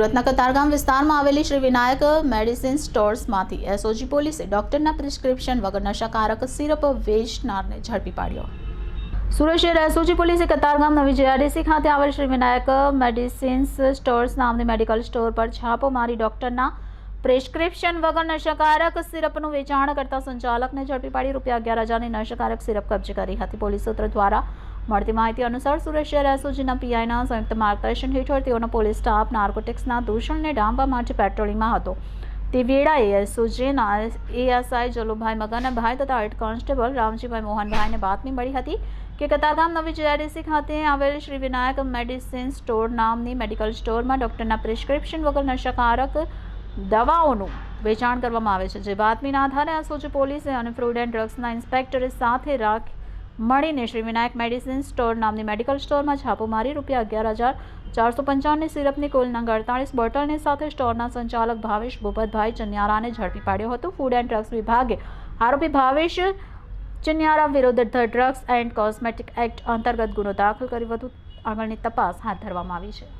સુરતના કતારગામ વિસ્તારમાં આવેલી શ્રી વિનાયક મેડિસિન સ્ટોર્સમાંથી એસઓજી પોલીસે ડોક્ટરના પ્રિસ્ક્રિપ્શન વગર નશાકારક સિરપ વેચનારને ઝડપી પાડ્યો. સુરત શહેર એસઓજી પોલીસે કતારગામ નવી જીઆરડીસી ખાતે આવેલ શ્રી વિનાયક મેડિસિન્સ સ્ટોર્સ નામની મેડિકલ સ્ટોર પર છાપો મારી ડોક્ટરના પ્રિસ્ક્રિપ્શન વગર નશાકારક સિરપનું વેચાણ કરતા સંચાલકને ઝડપી પાડી રૂપિયા અગિયાર હજારની નશાકારક સિરપ કબજે કરી હતી. પોલીસ સૂત્ર દ્વારા મળતી માહિતી અનુસાર સુરત શહેર એસઓજીના પીઆઈના સંયુક્ત માર્ગદર્શન હેઠળ તેઓનો પોલીસ સ્ટાફ નાર્કોટિક્સના દૂષણને ડામવા માટે પેટ્રોલિંગમાં હતો. તે વેળાએ એસઓજીના એએસઆઈ જલુભાઈ મગનભાઈ તથા હેડ કોન્સ્ટેબલ રામજીભાઈ મોહનભાઈને બાતમી મળી હતી કે કતારગામ નવી જીઆરડીસી ખાતે આવેલ શ્રી વિનાયક મેડિસિન સ્ટોર નામની મેડિકલ સ્ટોરમાં ડૉક્ટરના પ્રિસ્ક્રિપ્શન વગર નશાકારક દવાઓનું વેચાણ કરવામાં આવે છે. જે બાતમીના આધારે એસઓજી પોલીસે અને ફ્રૂડ એન્ડ ડ્રગ્સના ઇન્સ્પેક્ટરે સાથે રાખ મળીને શ્રી વિનાયક મેડિસિન સ્ટોર નામની મેડિકલ સ્ટોરમાં છાપો મારી રૂપિયા અગિયાર હજાર ચારસો પંચાવનની સિરપની કુલ અડતાળીસ બોટલની સાથે સ્ટોરના સંચાલક ભાવેશ ભૂપતભાઈ ચન્યારાને ઝડપી પાડ્યો હતો. ફૂડ એન્ડ ડ્રગ્સ વિભાગે આરોપી ભાવેશ ચન્યારા વિરુદ્ધ the drugs and cosmetic act અંતર્ગત ગુનો દાખલ કરી વધુ આગળની તપાસ હાથ ધરવામાં આવી છે.